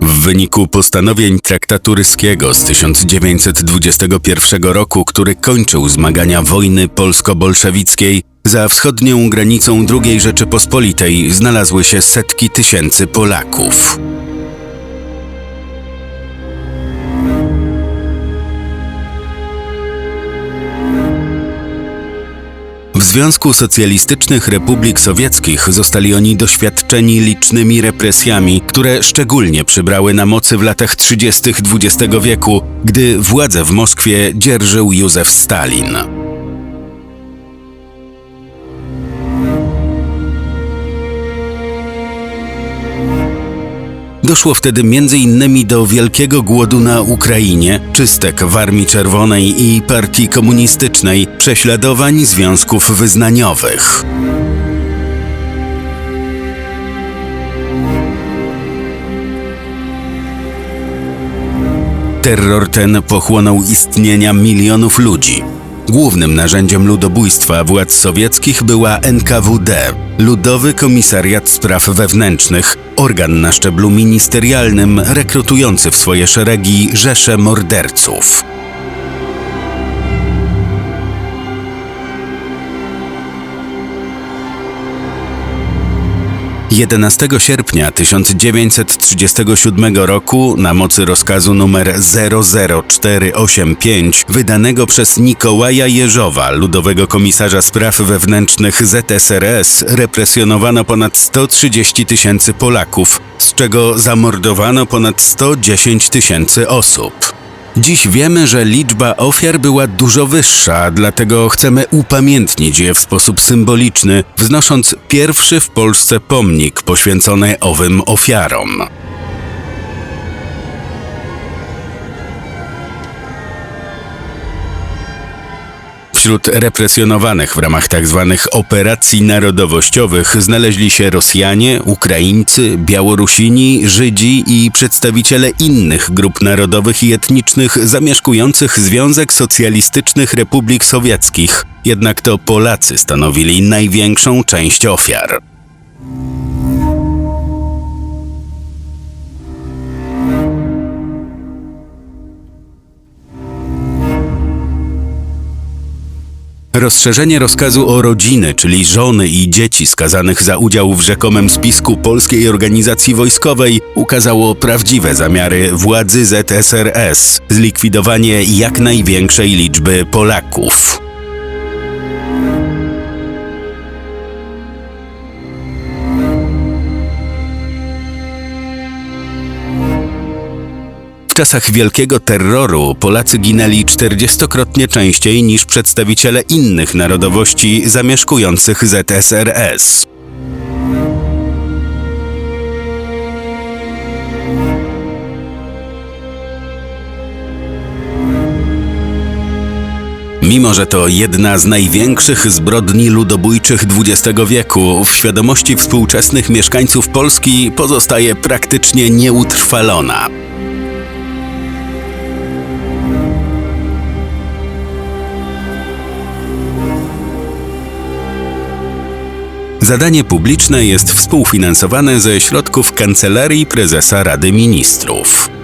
W wyniku postanowień traktatu ryskiego z 1921 roku, który kończył zmagania wojny polsko-bolszewickiej, za wschodnią granicą II Rzeczypospolitej znalazły się setki tysięcy Polaków. Związku Socjalistycznych Republik Sowieckich zostali oni doświadczeni licznymi represjami, które szczególnie przybrały na mocy w latach 30. XX wieku, gdy władzę w Moskwie dzierżył Józef Stalin. Doszło wtedy m.in. do wielkiego głodu na Ukrainie, czystek w Armii Czerwonej i Partii Komunistycznej, prześladowań związków wyznaniowych. Terror ten pochłonął istnienia milionów ludzi. Głównym narzędziem ludobójstwa władz sowieckich była NKWD, Ludowy Komisariat Spraw Wewnętrznych, organ na szczeblu ministerialnym rekrutujący w swoje szeregi rzesze morderców. Jedenastego sierpnia 1937 roku na mocy rozkazu numer 00485 wydanego przez Nikołaja Jeżowa, ludowego komisarza spraw wewnętrznych ZSRS, represjonowano ponad 130 tysięcy Polaków, z czego zamordowano ponad 110 tysięcy osób. Dziś wiemy, że liczba ofiar była dużo wyższa, dlatego chcemy upamiętnić je w sposób symboliczny, wznosząc pierwszy w Polsce pomnik poświęcony owym ofiarom. Wśród represjonowanych w ramach tzw. operacji narodowościowych znaleźli się Rosjanie, Ukraińcy, Białorusini, Żydzi i przedstawiciele innych grup narodowych i etnicznych zamieszkujących Związek Socjalistycznych Republik Sowieckich. Jednak to Polacy stanowili największą część ofiar. Rozszerzenie rozkazu o rodziny, czyli żony i dzieci skazanych za udział w rzekomym spisku polskiej organizacji wojskowej, ukazało prawdziwe zamiary władzy ZSRS zlikwidowanie jak największej liczby Polaków. Czasach wielkiego terroru Polacy ginęli czterdziestokrotnie częściej niż przedstawiciele innych narodowości zamieszkujących ZSRS. Mimo, że to jedna z największych zbrodni ludobójczych XX wieku, w świadomości współczesnych mieszkańców Polski pozostaje praktycznie nieutrwalona. Zadanie publiczne jest współfinansowane ze środków Kancelarii Prezesa Rady Ministrów.